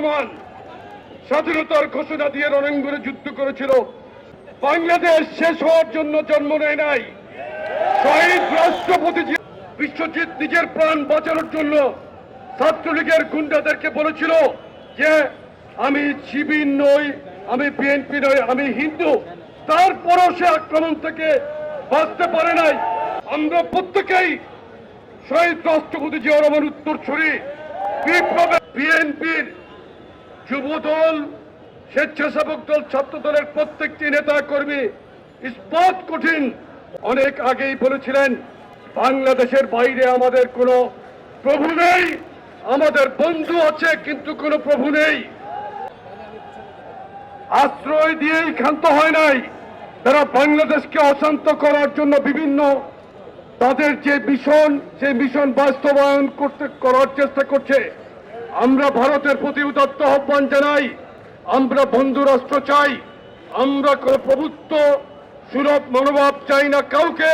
রহমান স্বাধীনতার ঘোষণা দিয়ে রণাঙ্গনে যুদ্ধ করেছিল। বাংলাদেশ শেষ হওয়ার জন্য জন্ম নেয় নাই। শহীদ রাষ্ট্রপতি বিশ্বজিৎ নিজের প্রাণ বাঁচানোর জন্য ছাত্রলীগের গুন্ডাদেরকে বলেছিল যে, আমি শিবির নই, আমি বিএনপি নই, আমি হিন্দু। তারপরও সে আক্রমণ থেকে বাঁচতে পারে নাই। আমরা প্রত্যেকেই শহীদ রাষ্ট্রপতি জিয়া রহমান উত্তর ছড়ি বিপ্লবে বিএনপির যুব দল স্বেচ্ছাসেবক দল ছাত্র দলের প্রত্যেকটি নেতা, কর্মী ইস্পাত কঠিন। অনেক আগেই বলেছিলেন, বাংলাদেশের বাইরে আমাদের কোনো প্রভু নেই, আমাদের বন্ধু আছে, কিন্তু কোনো প্রভু নেই। আশ্রয় দিয়েই ক্ষান্ত হয় নাই। তারা বাংলাদেশকে অশান্ত করার জন্য বিভিন্ন, তাদের যে মিশন, সেই মিশন বাস্তবায়ন করতে, করার চেষ্টা করছে। আমরা ভারতের প্রতি উদাত্ত আহ্বান জানাই, আমরা বন্ধু রাষ্ট্র চাই, আমরা প্রভুত্ব সুলভ মনোভাব চাই না কাউকে,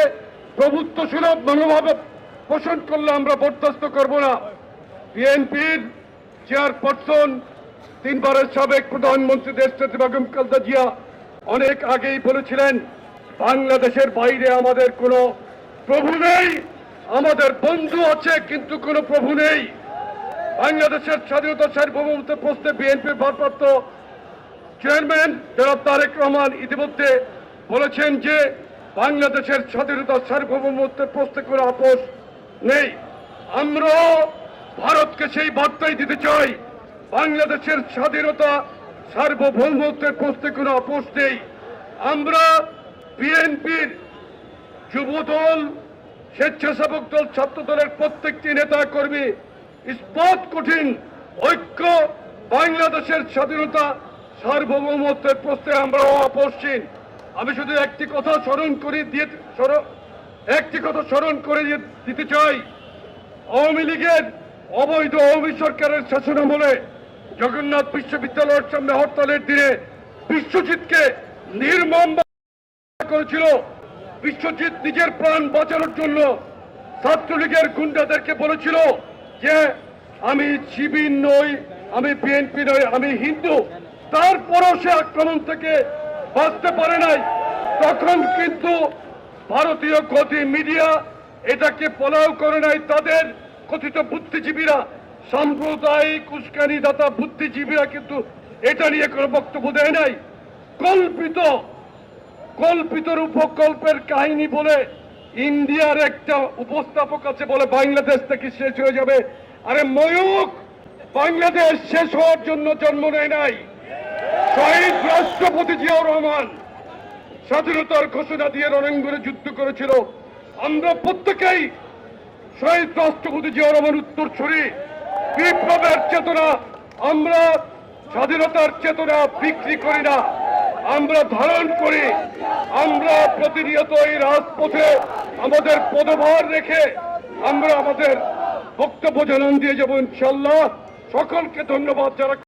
প্রভুত্ব সুলভ মনোভাব পোষণ করলে আমরা বরদাস্ত করব না। বিএনপির চেয়ারপারসন, তিনবারের সাবেক প্রধানমন্ত্রী দেশনেত্রী বেগম খালেদা জিয়া অনেক আগেই বলেছিলেন, বাংলাদেশের বাইরে আমাদের কোনো প্রভু নেই, আমাদের বন্ধু আছে কিন্তু কোনো প্রভু নেই। বাংলাদেশের স্বাধীনতা সার্বভৌমত্বের প্রশ্নে বিএনপির ভারপ্রাপ্ত চেয়ারম্যান জনাব তারেক রহমান ইতিমধ্যে বলেছেন যে বাংলাদেশের স্বাধীনতা সার্বভৌমত্বের প্রশ্নে কোনো আপোষ নেই। আমরা ভারতকে সেই বার্তাই দিতে চাই, বাংলাদেশের স্বাধীনতা সার্বভৌমত্বের প্রশ্নে কোনো আপোষ নেই। আমরা বিএনপির যুব দল স্বেচ্ছাসেবক দল ছাত্র দলের প্রত্যেকটি নেতা কর্মী ইস্পাত কঠিন ঐক্য বাংলাদেশের স্বাধীনতা সার্বভৌমত্বের প্রশ্নে আমরা আপোষহীন আমি শুধু একটি কথা স্মরণ করে, দিয়ে একটি কথা স্মরণ করে দিতে চাই। আওয়ামী লীগের অবৈধ আওয়ামী সরকারের শাসনামলে জগন্নাথ বিশ্ববিদ্যালয়ের সামনে হরতালের দিনে বিশ্বজিৎকে নির্মম করেছিল। বিশ্বজিৎ নিজের প্রাণ বাঁচানোর জন্য ছাত্রলীগের গুন্ডাদেরকে বলেছিল যে আমি শিবির নই, আমি বিএনপি নই, আমি হিন্দু। তারপরও সে আক্রমণ থেকে বাঁচতে পারে নাই। তখন কিন্তু ভারতীয় গতি মিডিয়া এটাকে পলাও করে নাই তাদের কথিত বুদ্ধিজীবীরা। সাম্প্রদায়িক উস্কানি দাতা বুদ্ধিজীবীরা কিন্তু এটা নিয়ে কোনো বক্তব্য দেয় নাই। কল্পিত কল্পিতর উপকল্পের কাহিনী বলে ইন্ডিয়ার একটা উপস্থাপক আছে বলে বাংলাদেশ থেকে শেষ হয়ে যাবে। আরে ময়ূক বাংলাদেশ শেষ হওয়ার জন্য জন্ম নেয় নাই। শহীদ রাষ্ট্রপতি জিয়াউর রহমান স্বাধীনতার ঘোষণা দিয়ে রণাঙ্গনে যুদ্ধ করেছিল। আমরা প্রত্যেকেই শহীদ রাষ্ট্রপতি জিয়াউর রহমান উত্তর ছড়ি। বিপ্লবের চেতনা, আমরা স্বাধীনতার চেতনা বিক্রি করি না। আমরা ধারণ করি। আমরা প্রতিনিয়ত এই রাজপথে আমাদের পদভার রেখে আমরা আমাদের বক্তব্য জানান দিয়ে যাব ইনশাল্লাহ। সকলকে ধন্যবাদ যারা